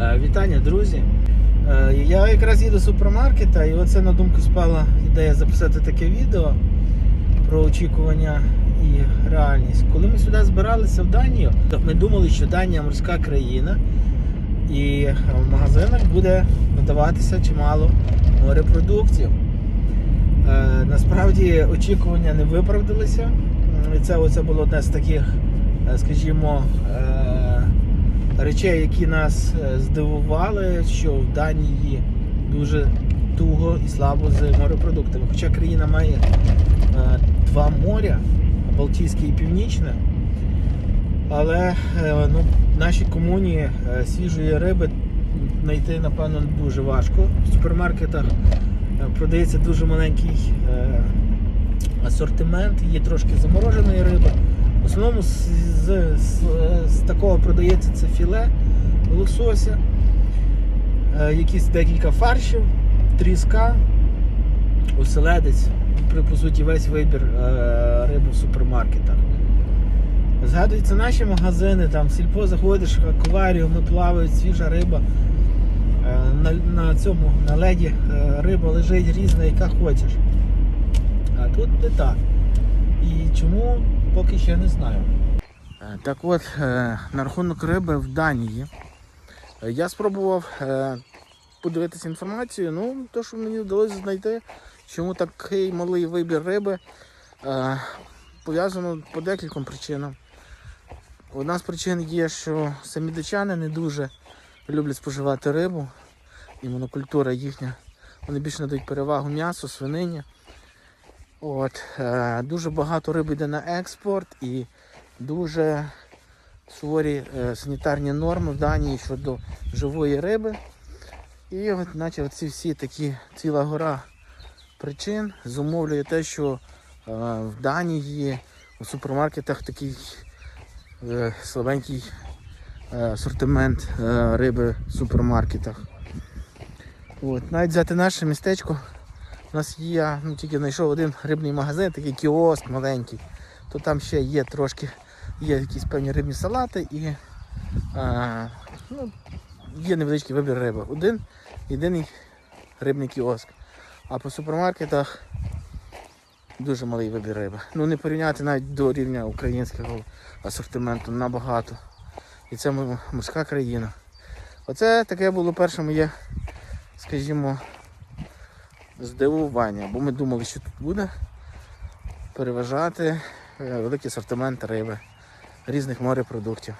Е, Вітання, друзі. Е, Я якраз їду з супермаркета, і оце на думку спала ідея записати таке відео про очікування і реальність. Коли ми сюди збиралися в Данію, ми думали, що Данія морська країна, і в магазинах буде надаватися чимало морепродуктів. Е, Насправді очікування не виправдалися. Це оце було одне з таких, скажімо, речей, які нас е, здивували, що в Данії дуже туго і слабо з морепродуктами. Хоча країна має е, два моря, Балтійське і Північне. Але е, ну, в нашій комуні свіжої риби знайти, напевно, дуже важко. В супермаркетах продається дуже маленький асортимент, є трошки замороженої риби. В основному з, з, з, з такого продається це філе лосося, е, якісь декілька фаршів, тріска, оселедець. По суті, весь вибір е, риби в супермаркетах. Згадуються наші магазини, там в сільпо заходиш, акваріуми плавають, свіжа риба. Е, На, на цьому на леді е, риба лежить різна, яка хочеш. А тут не так. Чому поки ще не знаю. Е, Так от, е, на рахунок риби в Данії. Е, Я спробував подивитися інформацію. Ну, то, що мені вдалося знайти, чому такий малий вибір риби, пов'язано по декільком причинам. Одна з причин є, що самі дичани не дуже люблять споживати рибу, і монокультура їхня. Вони більше надають перевагу м'ясу, свинині. От, е, дуже багато риби йде на експорт і дуже суворі е, санітарні норми в Данії щодо живої риби. І от, наче ці всі такі ціла гора причин зумовлює те, що е, в Данії у супермаркетах такий е, слабенький е, асортимент е, риби в супермаркетах. От, навіть взяти наше містечко. У нас є, ну тільки знайшов один рибний магазин, такий кіоск маленький, то там ще є трошки, є якісь певні рибні салати і е, ну, є невеличкий вибір риби. Один єдиний рибний кіоск. А по супермаркетах дуже малий вибір риби. Ну не порівняти навіть до рівня українського асортименту набагато. І це морська країна. Оце таке було перше моє, скажімо, здивування, бо ми думали, що тут буде переважати е, великий асортимент риби, різних морепродуктів.